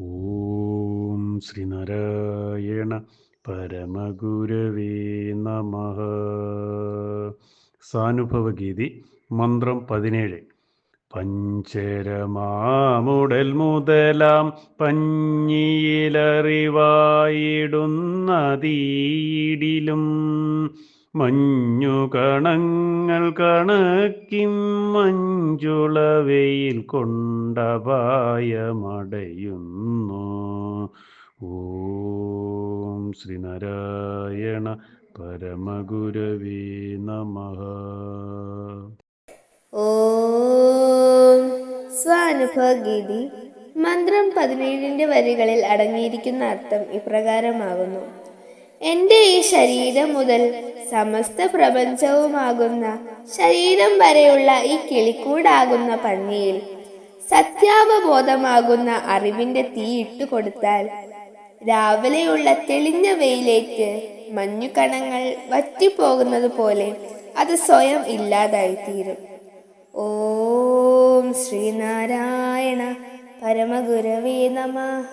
ഓം ശ്രീനാരായണ പരമഗുരവേ നമ. സാനുഭവഗീതി മന്ത്രം പതിനേഴ്. പഞ്ചരമാമുടൽ മുതലാം പഞ്ഞിയിലറിവായിടുന്നതീടിലും മഞ്ഞുകണങ്ങൾ കണക്കിം മഞ്ചുളവയിൽ കൊണ്ടപായമടയുന്നു ഓം ശ്രീനാരായണ പരമഗുരവേ നമ. ഓം സ്വാനുഭവഗീതി മന്ത്രം പതിനേഴിന്റെ വരികളിൽ അടങ്ങിയിരിക്കുന്ന അർത്ഥം ഇപ്രകാരമാകുന്നു. എന്റെ ഈ ശരീരം മുതൽ സമസ്ത പ്രപഞ്ചവുമാകുന്ന ശരീരം വരെയുള്ള ഈ കിളിക്കൂടാകുന്ന പന്നിയിൽ സത്യാവബോധമാകുന്ന അറിവിന്റെ തീ ഇട്ടുകൊടുത്താൽ രാവിലെയുള്ള തെളിഞ്ഞ വെയിലേക്ക് മഞ്ഞുകണങ്ങൾ വറ്റിപ്പോകുന്നത് പോലെ അത് സ്വയം ഇല്ലാതായിത്തീരും. ഓം ശ്രീനാരായണ പരമഗുരവേ നമഃ.